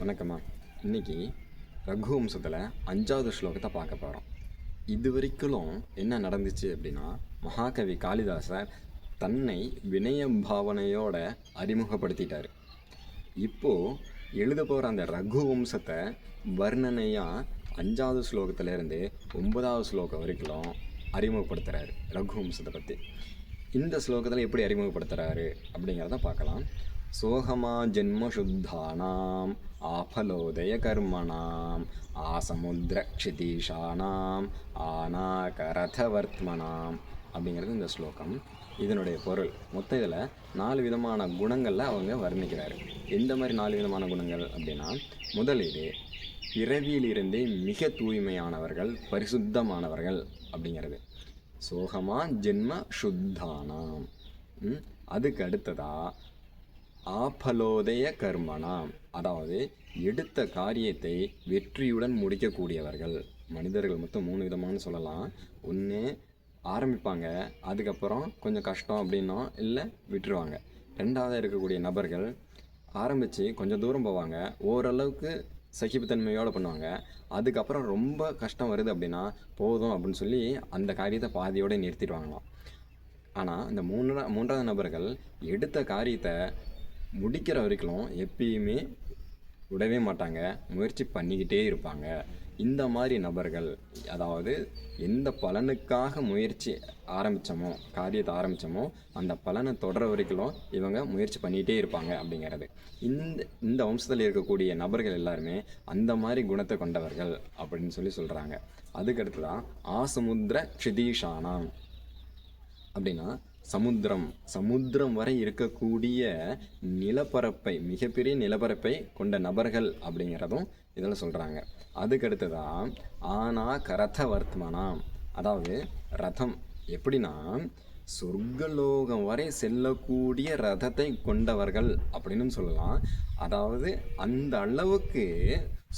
வணக்கம்மா. இன்னைக்கு ரகுவம்சத்தில் அஞ்சாவது ஸ்லோகத்தை பார்க்க போகிறோம் இது வரைக்கும் என்ன நடந்துச்சு அப்படின்னா மகாகவி காளிதாசர் தன்னை வினய பாவனையோட அறிமுகப்படுத்திட்டார். இப்போது எழுத போகிற அந்த ரகுவம்சத்தை வர்ணனையாக அஞ்சாவது ஸ்லோகத்திலேருந்து ஒன்பதாவது ஸ்லோகம் வரைக்கும் அறிமுகப்படுத்துகிறாரு ரகுவம்சத்தை பற்றி இந்த ஸ்லோகத்தில் எப்படி அறிமுகப்படுத்துகிறாரு அப்படிங்கிறத பார்க்கலாம். சோகமா ஜென்ம சுத்தானாம் ஆஃபலோதய கர்மணாம் ஆசமுத்திர க்ஷிதீஷானாம் ஆனாகரதவர்த்மனாம் அப்படிங்கிறது இந்த ஸ்லோகம். இதனுடைய பொருள். மொத்த இதில் நாலு விதமான குணங்களில் அவங்க வர்ணிக்கிறாரு. எந்த மாதிரி நாலு விதமான குணங்கள் அப்படின்னா முதலீடு பிறவியிலிருந்தே மிக தூய்மையானவர்கள் பரிசுத்தமானவர்கள் அப்படிங்கிறது. சோகமா ஜென்ம சுத்தானாம். அதுக்கு அடுத்ததாக ஆபலோதய கர்மனாம். அதாவது எடுத்த காரியத்தை வெற்றியுடன் முடிக்கக்கூடியவர்கள். மனிதர்கள் மொத்தம் மூணு விதமானு சொல்லலாம். ஒன்று ஆரம்பிப்பாங்க. அதுக்கப்புறம் கொஞ்சம் கஷ்டம் அப்படின்னா இல்லை விட்டுருவாங்க. ரெண்டாவதாக இருக்கக்கூடிய நபர்கள் ஆரம்பித்து கொஞ்சம் தூரம் போவாங்க. ஓரளவுக்கு சகிப்புத்தன்மையோடு பண்ணுவாங்க. அதுக்கப்புறம் ரொம்ப கஷ்டம் வருது அப்படின்னா போதும் அப்படின்னு சொல்லி அந்த காரியத்தை பாதியோடு நிறுத்திடுவாங்களாம். ஆனால் இந்த மூன்றா மூன்றாவது நபர்கள் எடுத்த காரியத்தை முடிக்கிற வரைக்கும் எப்பயுமே விடவே மாட்டாங்க. முயற்சி பண்ணிக்கிட்டே இருப்பாங்க. இந்த மாதிரி நபர்கள் அதாவது எந்த பலனுக்காக முயற்சி ஆரம்பித்தோமோ காரியத்தை ஆரம்பித்தோமோ அந்த பலனை தொடர வரைக்கும் இவங்க முயற்சி பண்ணிகிட்டே இருப்பாங்க அப்படிங்கிறது. இந்த இந்த வம்சத்தில் இருக்கக்கூடிய நபர்கள் எல்லாருமே அந்த மாதிரி குணத்தை கொண்டவர்கள் அப்படின்னு சொல்லி சொல்கிறாங்க அதுக்கடுத்து தான் ஆசமுத்திர க்ஷிதீஷானாம். அப்படின்னா சமுத்திரம். சமுத்திரம் வரை இருக்கக்கூடிய நிலப்பரப்பை மிகப்பெரிய நிலப்பரப்பை கொண்ட நபர்கள் அப்படிங்கிறதும் இதில் சொல்கிறாங்க அதுக்கடுத்ததான் ஆனா கரத வர்த்தமானாம் அதாவது ரதம் எப்படின்னா சொர்க்கலோகம் வரை செல்லக்கூடிய ரதத்தை கொண்டவர்கள் அப்படின்னு சொல்லலாம். அதாவது அந்த அளவுக்கு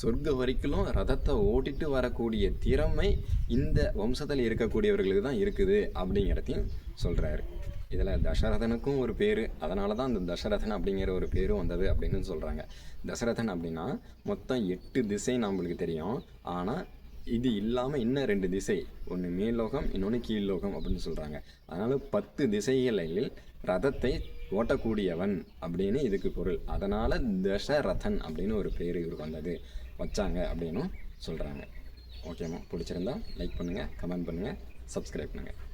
சொர்க்க வரைக்கும் ரதத்தை ஓட்டிட்டு வரக்கூடிய திறமை இந்த வம்சத்தில் இருக்கக்கூடியவர்களுக்கு தான் இருக்குது அப்படிங்கிறதையும் சொல்கிறாரு இதில் தசரதனுக்கும் ஒரு பேர் அதனால தான் அந்த தசரதன் அப்படிங்கிற ஒரு பேரும் வந்தது அப்படின்னு சொல்கிறாங்க தசரதன் அப்படின்னா மொத்தம் எட்டு திசை நம்மளுக்கு தெரியும். ஆனால் இது இல்லாமல் இன்னும் ரெண்டு திசை. ஒன்று மேல்லோகம் இன்னொன்று கீழ்லோகம் அப்படின்னு சொல்கிறாங்க அதனால் பத்து திசைகளில் ரதத்தை ஓட்டக்கூடியவன் அப்படின்னு இதுக்கு பொருள். அதனால் தசரதன் அப்படின்னு ஒரு பேர் இவருக்கு வந்தது. வச்சாங்க அப்படின்னும் சொல்கிறாங்க ஓகேம்மா? பிடிச்சிருந்தா லைக் பண்ணுங்கள் கமெண்ட் பண்ணுங்கள் சப்ஸ்கிரைப் பண்ணுங்கள்